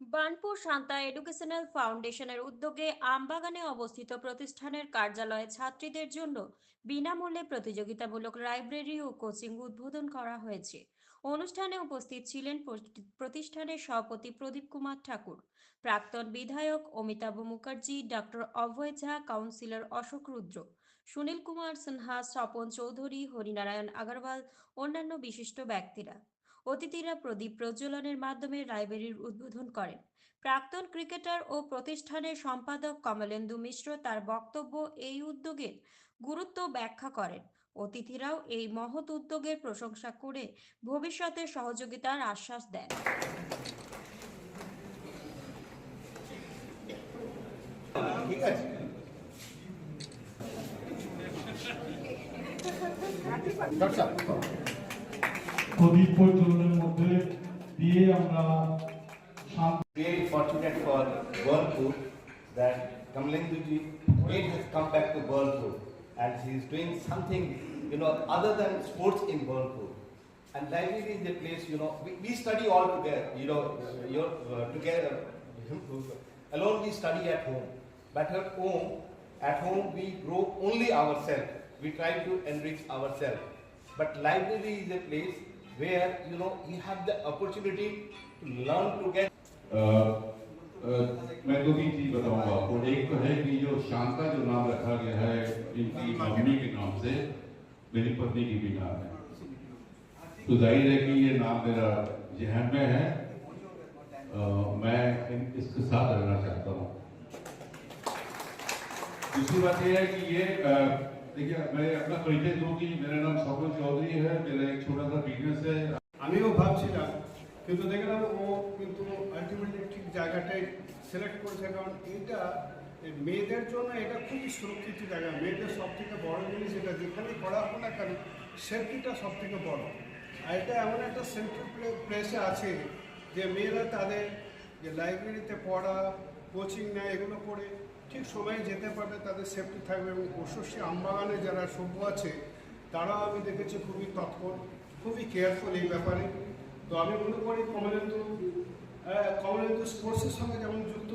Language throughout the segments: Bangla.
বার্নপুর শান্তা এডুকেশনাল ফাউন্ডেশনের উদ্যোগে আমবাগানে অবস্থিত প্রতিষ্ঠানের কার্যালয়ে ছাত্রীদের জন্য বিনামূল্যে প্রতিযোগিতামূলক লাইব্রেরি ও কোচিং উদ্বোধন করা হয়েছে। অনুষ্ঠানে উপস্থিত ছিলেন প্রতিষ্ঠানের সভাপতি প্রদীপ কুমার ঠাকুর, প্রাক্তন বিধায়ক অমিতাভ মুখার্জি ডক্টর অভয় ঝা, কাউন্সিলর অশোক রুদ্র, সুনীল কুমার সিনহা, স্বপন চৌধুরী, হরিনারায়ণ আগরওয়াল, অন্যান্য বিশিষ্ট ব্যক্তিরা। অতিথিরা প্রদীপ প্রজ্বলনের মাধ্যমে লাইব্রেরির উদ্বোধন করেন। প্রাক্তন ক্রিকেটার ও প্রতিষ্ঠানের সম্পাদক কমলেন্দু মিশ্র তার বক্তব্য এই উদ্যোগের গুরুত্ব ব্যাখ্যা করেন। অতিথিরাও এই মহৎ উদ্যোগের প্রশংসা করে ভবিষ্যতে সহযোগিতার আশ্বাস দেন। ঠিক আছে। ডক্টর প্রদীপ প্রজ্বলনের মধ্যে দিয়ে আমরা শান্তি really fortunate for Whirlpool that Kamalenduji again has come back to Whirlpool and he is doing something, you know, other than sports in Whirlpool. And library is a place, you know, we, we study all together, you know, you're uh, together, alone we study at home. But at home, at home we grow only ourselves. We try to enrich ourselves. But library is a place where, you know, you have the opportunity to learn together. अ, अ, मैं दो तीन चीज़ बताऊँगा आपको। एक तो है कि जो शांता जो नाम रखा गया है इनकी मम्मी के नाम से मेरी पत्नी की भी नाम है। तो ज़ाहिर है कि ये नाम मेरा जहन में है। अ, मैं इन- इसके साथ रहना चाहता हूँ। दूसरी बात यह है कि ये अ, देखिए मैं अपना परिचय दूं कि मेरा नाम स्वपन चौधरी है मेरा एक छोटा सा बिजनेस है আমিও ভাবছিলাম কিন্তু দেখলাম ও কিন্তু আলটিমেটলি ঠিক জায়গাটাই সিলেক্ট করেছে কারণ এটা এই মেয়েদের জন্য এটা খুবই সুরক্ষিত জায়গা মেয়েদের সব থেকে বড় জিনিস এটা যেখানেই করা হোক না কেন সেফটিটা সব থেকে বড় আর এটা এমন একটা সেন্ট্রাল প্লেসে আছে যে মেয়েরা তাদের যে লাইব্রেরিতে পড়া কোচিং নেয় এগুলো করে ঠিক সময়ে যেতে পারবে তাদের সেফটি থাকবে এবং পশুশ্রী আমবাগানে যারা সভ্য আছে তারাও আমি দেখেছি খুবই তৎপর খুবই কেয়ারফুল এই ব্যাপারে। তো আমি মনে করি কমলেন্দু আহ, কমলেন্দু স্পোর্টসের সঙ্গে যেমন যুক্ত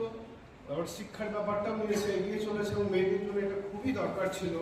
আবার শিক্ষার ব্যাপারটাও নিয়ে এগিয়ে চলেছে এবং মেয়েদের জন্য এটা খুবই দরকার ছিল।